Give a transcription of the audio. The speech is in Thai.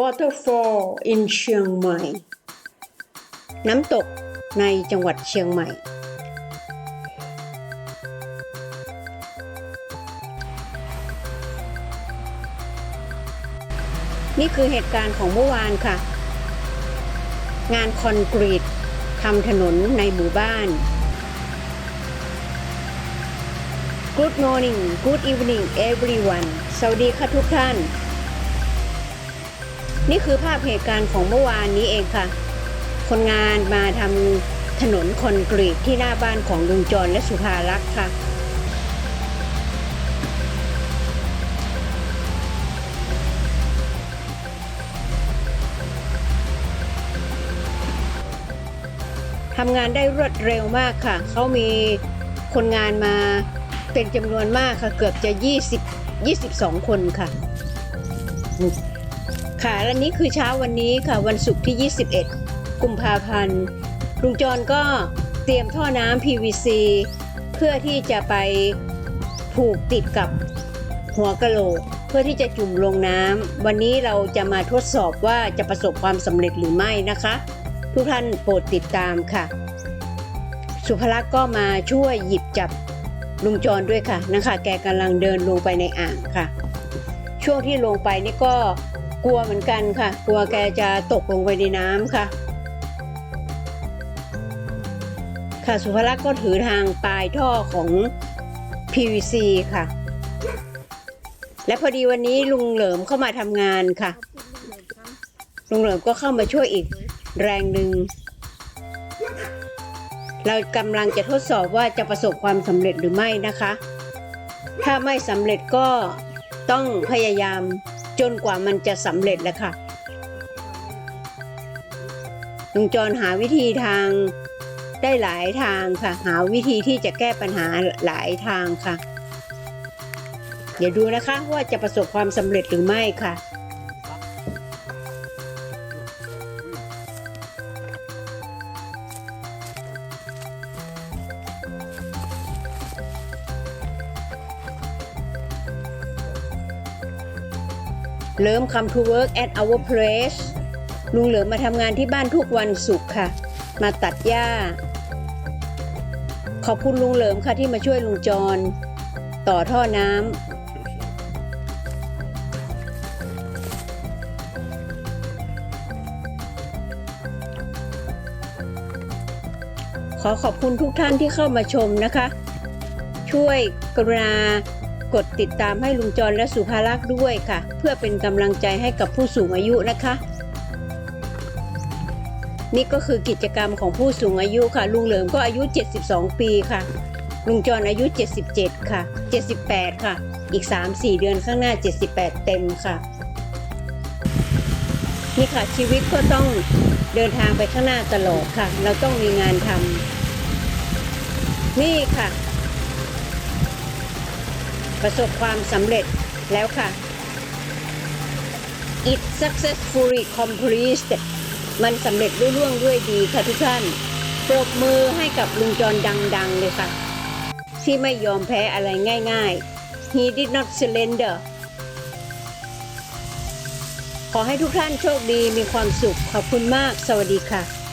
waterfall in เชียงใหม่ น้ำตกในจังหวัดเชียงใหม่ นี่คือเหตุการณ์ของเมื่อวานค่ะ งานคอนกรีตทำถนนในหมู่บ้าน Good morning Good evening everyone สวัสดีค่ะทุกท่าน นี่คือภาพเหตุการณ์ของเมื่อวานนี้เองค่ะ คนงานมาทำถนนคอนกรีตที่หน้าบ้านของลุงจรและสุภารักษ์ค่ะ ทำงานได้รวดเร็วมากค่ะ เขามีคนงานมาเป็นจำนวนมากค่ะ เกือบจะ 20 22 คนค่ะ ค่ะและนี่คือเช้าวันนี้ค่ะวันศุกร์ที่ 21 กุมภาพันธ์ลุงจรก็เตรียมท่อน้ำ PVC เพื่อที่จะไปผูกติดกับหัวกะโหลก เพื่อที่จะจุ่มลงน้ำวันนี้เราจะมาทดสอบว่าจะประสบความสำเร็จหรือไม่นะคะ ทุกท่านโปรดติดตามค่ะ สุภลักษ์ก็มาช่วยหยิบจับลุงจรด้วยค่ะนะคะ แกกำลังเดินลงไปในอ่างค่ะ ช่วงที่ลงไปนี่ก็ กลัวเหมือนกันค่ะ กลัวแกจะตกลงไปในน้ำค่ะ ค่ะสุภลักษณ์ก็ถือทางปลายท่อของ PVC ค่ะ และพอดีวันนี้ลุงเหลิมเข้ามาทำงานค่ะ ลุงเหลิมก็เข้ามาช่วยอีกแรงหนึ่งเรากำลังจะทดสอบว่าจะประสบความสำเร็จหรือไม่นะคะ ถ้าไม่สำเร็จก็ต้องพยายาม จนกว่ามันจะสำเร็จแล้วค่ะลุงจรหาวิธีทางได้หลายทางค่ะ หาวิธีที่จะแก้ปัญหาหลายทางค่ะ เดี๋ยวดูนะคะว่าจะประสบความสำเร็จหรือไม่ค่ะ เริ่ม come to work at our place ลุงเหลิมมาทำงานที่บ้านทุกวันศุกร์ค่ะ มาตัดหญ้า ขอบคุณลุงเหลิมค่ะที่มาช่วยลุงจร ต่อท่อน้ำขอขอบคุณทุกท่านที่เข้ามาชมนะคะ ช่วยกรุณา กดติดตามให้ลุงจรและสุภารักษ์ด้วยค่ะ เพื่อเป็นกำลังใจให้กับผู้สูงอายุนะคะ นี่ก็คือกิจกรรมของผู้สูงอายุค่ะ ลุงเหลิมก็อายุ 72 ปีค่ะ ลุงจรอายุ 77 ค่ะ 78 ค่ะ อีก 3-4 เดือนข้างหน้า 78 เต็มค่ะนี่ค่ะชีวิตก็ต้องเดินทางไปข้างหน้าตลอดค่ะ เราต้องมีงานทำนี่ค่ะ ประสบความสำเร็จแล้วค่ะ it successfully completed มันสำเร็จรุ่ร่วงด้วยดีค่ะทุกท่าน ปรบมือให้กับลุงจรดังๆเลยค่ะ ที่ไม่ยอมแพ้อะไรง่ายๆ he did not surrender ขอให้ทุกท่านโชคดีมีความสุข ขอบคุณมาก สวัสดีค่ะ